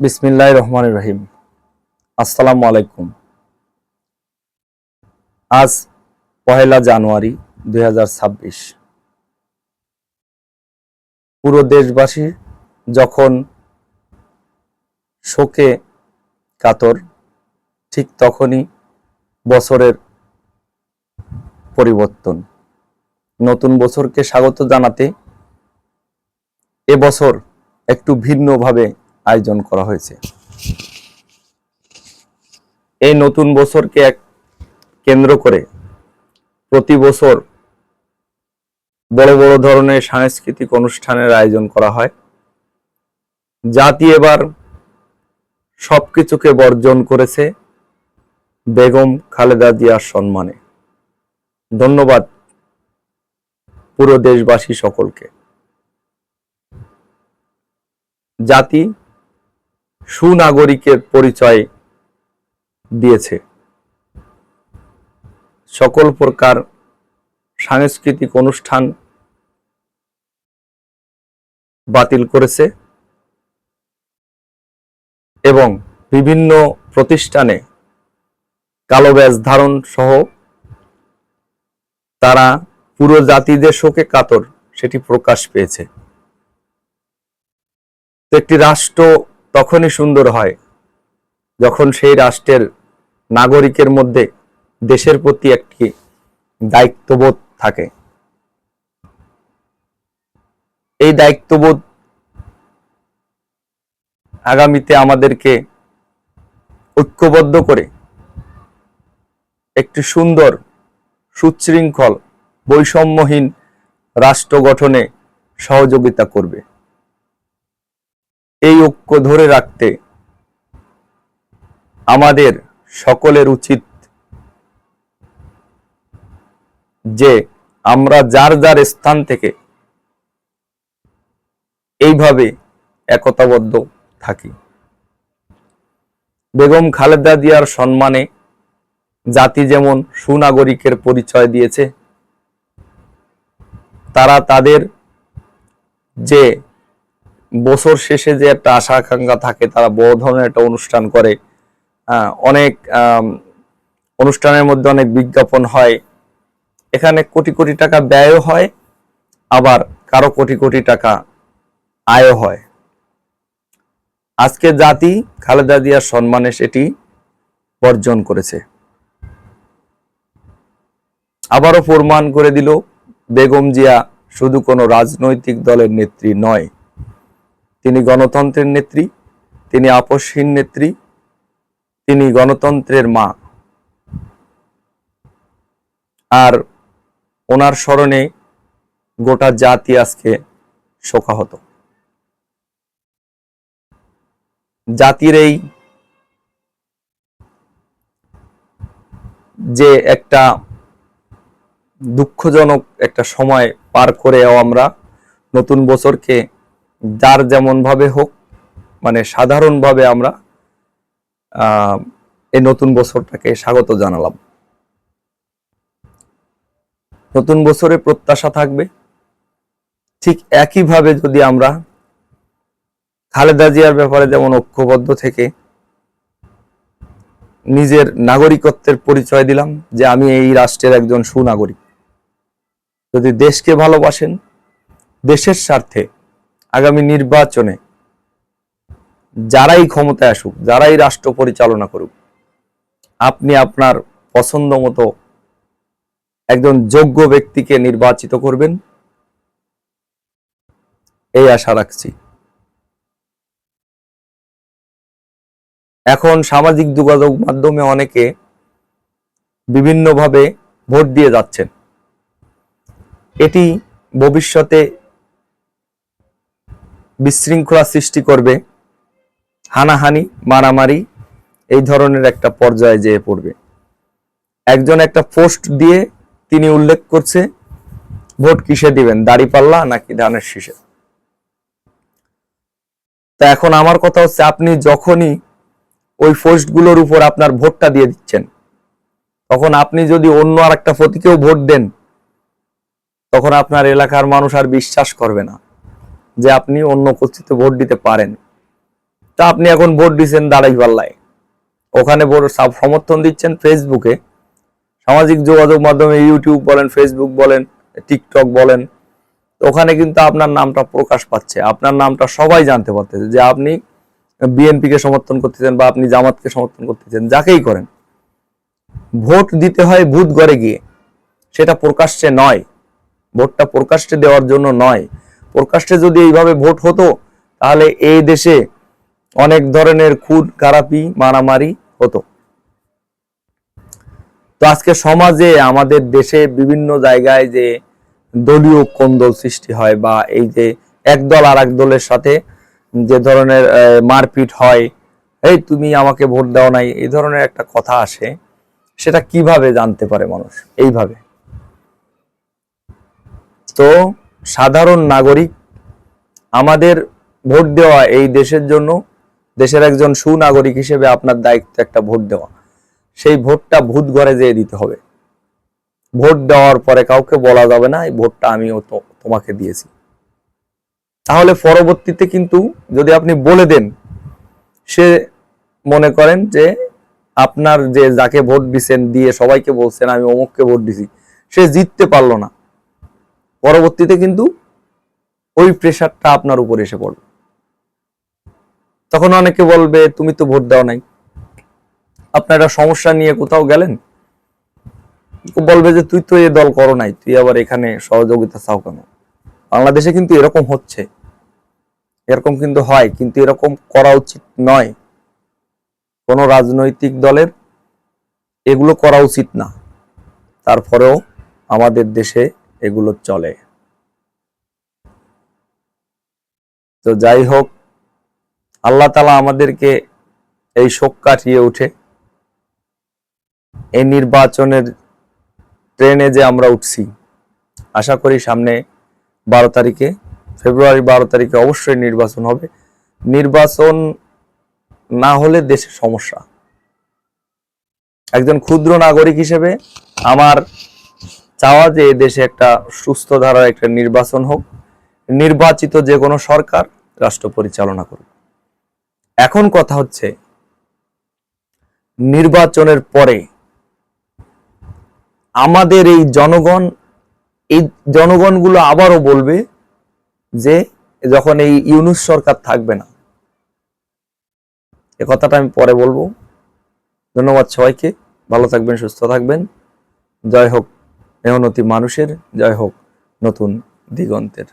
বিসমিল্লাহ রহমান রহিম। আসসালামু আলাইকুম। আজ পহেলা জানুয়ারি দু হাজার ছাব্বিশ। পুরো দেশবাসী যখন শোকে কাতর, ঠিক তখনই বছরের পরিবর্তন। নতুন বছরকে স্বাগত জানাতে এবছর একটু ভিন্নভাবে আয়োজন করা হয়েছে। এই নতুন বছরকে এক কেন্দ্র করে প্রতি বছর বড় বড় ধরনের সাংস্কৃতিক অনুষ্ঠানের আয়োজন করা হয়। জাতি এবার সবকিছুকে বর্জন করেছে বেগম খালেদা জিয়ার সম্মানে। ধন্যবাদ পুরো দেশবাসী সকলকে। জাতি সুনাগরিকের পরিচয় দিয়েছে। সকল প্রকার সাংস্কৃতিক অনুষ্ঠান বাতিল করেছে এবং বিভিন্ন প্রতিষ্ঠানে কালো ব্যাজ ধারণ সহ তারা পুরো জাতি যে শোকে কাতর, সেটি প্রকাশ পেয়েছে। একটি রাষ্ট্র তখনই সুন্দর হয় যখন সেই রাষ্ট্রের নাগরিকের মধ্যে দেশের প্রতি একটি দায়িত্ববোধ থাকে। এই দায়িত্ববোধ আগামীতে আমাদেরকে ঐক্যবদ্ধ করে একটি সুন্দর, সুশৃঙ্খল, বৈষম্যহীন রাষ্ট্র গঠনে সহযোগিতা করবে। এই ঐক্য ধরে রাখতে আমাদের সকলের উচিত যে আমরা যার যার স্থান থেকে এইভাবে একতাবদ্ধ থাকি। বেগম খালেদা জিয়ার সম্মানে জাতি যেমন সুনাগরিকের পরিচয় দিয়েছে, তারা তাদের যে বছর শেষে যে একটা আশা আকাঙ্ক্ষা থাকে, তারা বড় ধরনের একটা অনুষ্ঠান করে। অনেক অনুষ্ঠানের মধ্যে অনেক বিজ্ঞাপন হয়। এখানে কোটি কোটি টাকা ব্যয় হয়, আবার কারও কোটি কোটি টাকা আয়ও হয়। আজকে জাতি খালেদা জিয়ার সম্মানে সেটি বর্জন করেছে। আবারও প্রমাণ করে দিল বেগম জিয়া শুধু কোনো রাজনৈতিক দলের নেত্রী নয়। তিনি গণতন্ত্রের নেত্রী, তিনি আপসহীন নেত্রী, তিনি গণতন্ত্রের মা। আর ওনার স্মরণে গোটা জাতি আজকে শোকাহত। জাতির এই যে একটা দুঃখজনক একটা সময় পার করেও আমরা নতুন বছরকে যার যেমন ভাবে হোক মানে সাধারণভাবে আমরা এই নতুন বছরটাকে স্বাগত জানালাম। নতুন বছরে প্রত্যাশা থাকবে। ঠিক একইভাবে যদি আমরা খালেদা জিয়ার ব্যাপারে যেমন ঐক্যবদ্ধ থেকে নিজের নাগরিকত্বের পরিচয় দিলাম যে আমি এই রাষ্ট্রের একজন সুনাগরিক। যদি দেশকে ভালোবাসেন, দেশের স্বার্থে আগামী নির্বাচনে যারাই ক্ষমতায় আসুক, যারাই রাষ্ট্র পরিচালনা করুক, আপনি আপনার পছন্দ মতো একজন যোগ্য ব্যক্তিকে নির্বাচিত করবেন। এই আশা রাখছি। এখন সামাজিক যোগাযোগ মাধ্যমে অনেকে বিভিন্নভাবে ভোট দিয়ে যাচ্ছেন। এটি ভবিষ্যতে বিশৃঙ্খলা সৃষ্টি করবে, হানাহানি, মারামারি, এই ধরনের একটা পর্যায়ে যেয়ে পড়বে। একজন একটা পোস্ট দিয়ে তিনি উল্লেখ করছে, ভোট কিসে দিবেন, দাড়িপাল্লা নাকি ধানের শীষে? তা এখন আমার কথা হচ্ছে, আপনি যখনই ওই পোস্টগুলোর উপর আপনার ভোটটা দিয়ে দিচ্ছেন, তখন আপনি যদি অন্য আর একটা প্রতীকেও ভোট দেন, তখন আপনার এলাকার মানুষ আর বিশ্বাস করবে না। যে আপনি অন্য কর্তৃত্বে ভোট দিতে পারেন। তা আপনি এখন ভোট দিচ্ছেন দাঁড়াই পাল্লায়। ওখানে ভোট সমর্থন দিচ্ছেন ফেসবুকে সামাজিক যোগাযোগ মাধ্যমে ইউটিউব বলেন ফেসবুক বলেন টিকটক বলেন। ওখানে কিন্তু আপনার নামটা প্রকাশ পাচ্ছে। আপনার নামটা সবাই জানতে পারতেছে যে আপনি বিএনপি কে সমর্থন করতেছেন বা আপনি জামাতকে সমর্থন করতেছেন, যাকেই করেন। ভোট দিতে হয় ভূত ঘরে গিয়ে। সেটা প্রকাশ্যে নয়। ভোটটা প্রকাশ্যে দেওয়ার জন্য নয়। প্রকাশ্যে যদি এইভাবে ভোট হতো, তাহলে এই দেশে অনেক ধরনের খুন খারাপি মারামারি হতো। তো আজকে সমাজে, আমাদের দেশে বিভিন্ন জায়গায় যে দলীয় কোন্দল সৃষ্টি হয় বা এই যে এক দল আর এক দলের সাথে যে ধরনের মারপিট হয়, এই তুমি আমাকে ভোট দাও নাই, এই ধরনের একটা কথা আসে। সেটা কীভাবে জানতে পারে মানুষ? এইভাবে। তো সাধারণ নাগরিক আমাদের ভোট দেওয়া এই দেশের জন্য, দেশের একজন সুনাগরিক হিসেবে আপনার দায়িত্ব একটা ভোট দেওয়া। সেই ভোটটা ভূত ঘরে যেয়ে দিতে হবে। ভোট দেওয়ার পরে কাউকে বলা যাবে না, এই ভোটটা আমিও তোমাকে দিয়েছি। তাহলে পরবর্তীতে কিন্তু যদি আপনি বলে দেন, সে মনে করেন যে আপনার যে যাকে ভোট দিছেন, দিয়ে সবাইকে বলছেন, আমি অমুককে ভোট দিছি, সে জিততে পারল না। পরবর্তীতে কিন্তু ওই প্রেশারটা আপনার উপর এসে পড়বে। তখন অনেকে বলবে, তুমি তো ভোট দাও নাই। আপনার সমস্যা নিয়ে কোথাও গেলেন? বলবে যে, তুই তো এ দল করো নাই, তুই আবার এখানে সহযোগিতা চাও কেন? বাংলাদেশে কিন্তু এরকম হচ্ছে। এরকম কিন্তু হয়, কিন্তু এরকম করা উচিত নয়। কোনো রাজনৈতিক দলের এগুলো করা উচিত না। তারপরেও আমাদের দেশে এগুলো চলে। তো যাই হোক, আল্লাহ তালা আমাদেরকে এই শোক কাটিয়ে উঠে এই নির্বাচনের ট্রেনে যে আমরা উঠছি, আশা করি সামনে বারো তারিখে, ফেব্রুয়ারি বারো তারিখে অবশ্যই নির্বাচন হবে। নির্বাচন না হলে দেশের সমস্যা। একজন ক্ষুদ্র নাগরিক হিসেবে আমার চাওয়া যে দেশে একটা সুস্থ ধারার একটা নির্বাচন হোক, নির্বাচিত যে কোনো সরকার রাষ্ট্র পরিচালনা করুক। এখন কথা হচ্ছে, নির্বাচনের পরে আমাদের এই জনগণ, এই জনগণগুলো আবারও বলবে যে যখন এই ইউনুস সরকার থাকবে না, এ কথাটা আমি পরে বলব। ধন্যবাদ সবাইকে, ভালো থাকবেন, সুস্থ থাকবেন। জয় হোক। মেহনতি মানুষের জয় হোক নতুন দিগন্তের।